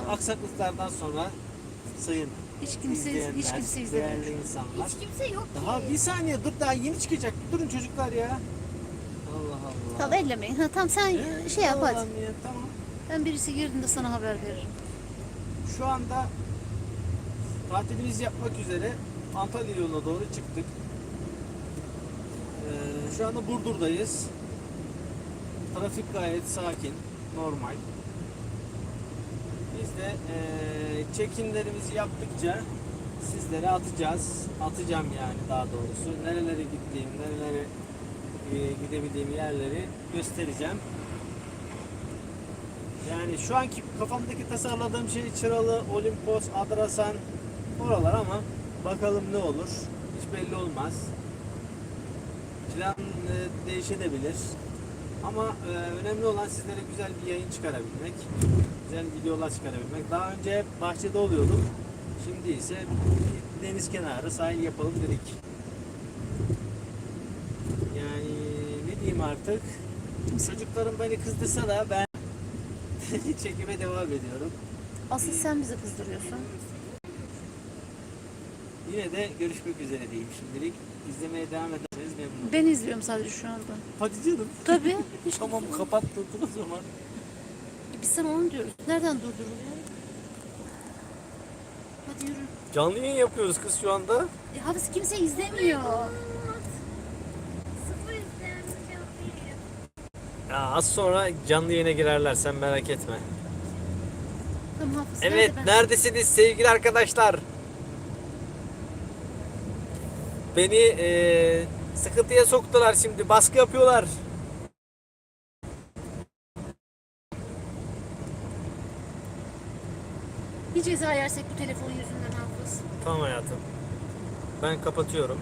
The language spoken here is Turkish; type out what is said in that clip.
Tamam. aksaklıklardan sonra sayın Hiç kimse, hiç kimse değerli izlemiyor. insanlar. Hiç kimse yok ki. Daha bir saniye dur daha yeni çıkacak. Durun çocuklar ya. Allah Allah. Tamam ellemeyin. Ha, tamam sen Ee, şey yap hadi. Ya, tamam. Ben birisi girdiğinde sana haber veririm. Şu anda tatilimizi yapmak üzere Antalya yoluna doğru çıktık. Ee, şu anda Burdur'dayız. Trafik gayet sakin, normal. De eee çekimlerimizi yaptıkça sizlere atacağız. Atacağım yani daha doğrusu. Nerelere gittiğim, nerelere eee, gidebildiğim yerleri göstereceğim. Yani şu anki kafamdaki tasarladığım şey Çıralı, Olimpos, Adrasan oralar ama bakalım ne olur. Hiç belli olmaz. Plan e, değişebilir. Ama e, önemli olan sizlere güzel bir yayın çıkarabilmek. Güzel videolar çıkarabilmek. Daha önce hep bahçede oluyorduk. Şimdi ise deniz kenarı sahil yapalım dedik. Yani ne diyeyim artık. Çocuklarım beni kızdırsa da ben çekime devam ediyorum. Asıl sen bizi kızdırıyorsun. Yine de görüşmek üzere diyeyim şimdilik. İzlemeye devam ederseniz memnun olurum. Ben izliyorum sadece şu anda. Hadi canım. Tabii. Tamam kapat o zaman. Biz sana onu diyoruz. Nereden durduruluyor? Hadi yürü. Canlı yayın yapıyoruz kız şu anda. E, Hafiz kimse izlemiyor. Sıfır. Ya az sonra canlı yayına girerler sen merak etme. Tamam Hafız. Evet nerede ben? neredesiniz sevgili arkadaşlar? Beni eee, sıkıntıya soktular şimdi baskı yapıyorlar. Bir ceza yersek bu telefon yüzünden Hafız. Tamam hayatım. Ben kapatıyorum.